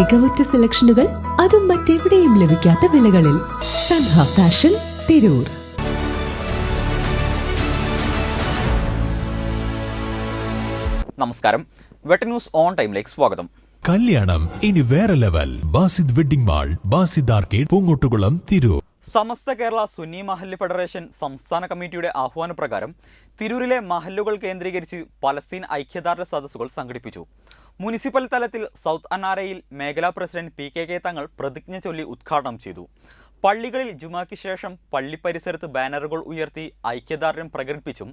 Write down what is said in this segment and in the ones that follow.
മികവുറ്റ സെലക്ഷനുകൾ അതും മറ്റെവിടെയും ലഭിക്കാത്ത വിലകളിൽ സൻഹ ഫാഷൻ തിരൂർ. നമസ്കാരം. വെട്ട ന്യൂസ് ഓൺ ടൈമിലേക്ക് സ്വാഗതം. കല്യാണം ഇനി വേറെ level. Basid wedding mall Basid arcade Poongottukulam Tirur. Samastha Kerala Sunni Mahallu federation സംസ്ഥാന കമ്മിറ്റിയുടെ ആഹ്വാനപ്രകാരം തിരൂരിലെ മഹല്ലുകൾ കേന്ദ്രീകരിച്ച് പലസ്തീൻ ഐക്യദാർഢ്യ സദസ്സുകൾ സംഘടിപ്പിച്ചു. മുനിസിപ്പൽ തലത്തിൽ സൗത്ത് അന്നാരയിൽ മേഖലാ പ്രസിഡന്റ് പി കെ കെ തങ്ങൾ പ്രതിജ്ഞ ചൊല്ലി ഉദ്ഘാടനം ചെയ്തു. പള്ളികളിൽ ജുമാക്ക് ശേഷം പള്ളി പരിസരത്ത് ബാനറുകൾ ഉയർത്തി ഐക്യദാർഢ്യം പ്രകടിപ്പിച്ചും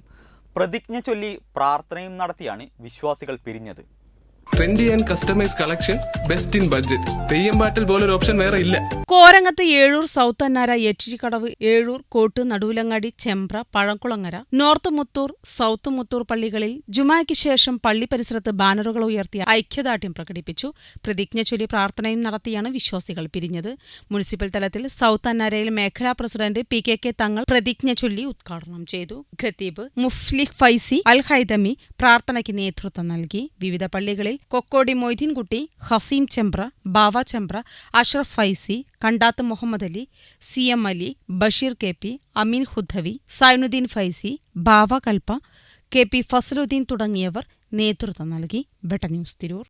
പ്രതിജ്ഞ ചൊല്ലി പ്രാർത്ഥനയും നടത്തിയാണ് വിശ്വാസികൾ പിരിഞ്ഞത്. Trendy and customise collection best in budget Theyyam പാട്ടിൽ പോലൊരു ഓപ്ഷൻ വേറെ ഇല്ല. Korangath Ezhur south Annara Echirikkadavu Ezhur Kott Naduvilangadi Chembra Pazhamkulangara. North Muthur south Muthur പള്ളികളിൽ ജുമായ്ക്ക് ശേഷം പള്ളി പരിസരത്ത് ബാനറുകൾ ഉയർത്തിയ ഐക്യദാർഢ്യം പ്രകടിപ്പിച്ചു. പ്രതിജ്ഞ ചൊല്ലി പ്രാർത്ഥനയും നടത്തിയാണ് വിശ്വാസികൾ പിരിഞ്ഞത്. മുനിസിപ്പൽ തലത്തിൽ സൗത്ത് അന്നാരയിൽ മേഖലാ പ്രസിഡന്റ് പി കെ കെ തങ്ങൾ പ്രതിജ്ഞ ചൊല്ലി ഉദ്ഘാടനം ചെയ്തു. ഖത്തീബ് മുഫ്ലിഖ് ഫൈസി അൽ ഹൈദമി പ്രാർത്ഥനയ്ക്ക് നേതൃത്വം നൽകി. വിവിധ പള്ളികളിൽ Kokkodi Moideenkutty Haseem Chembra Bava Chembra Ashraf Faizi Kandath Muhammad Ali C M Ali Basheer K P Ameen Hudawi Zainuddin Faizi Bava Kalpa K P Fasaluddin തുടങ്ങിയവർ നേതൃത്വം നൽകി. ബെട്ട ന്യൂസ് തിരൂർ.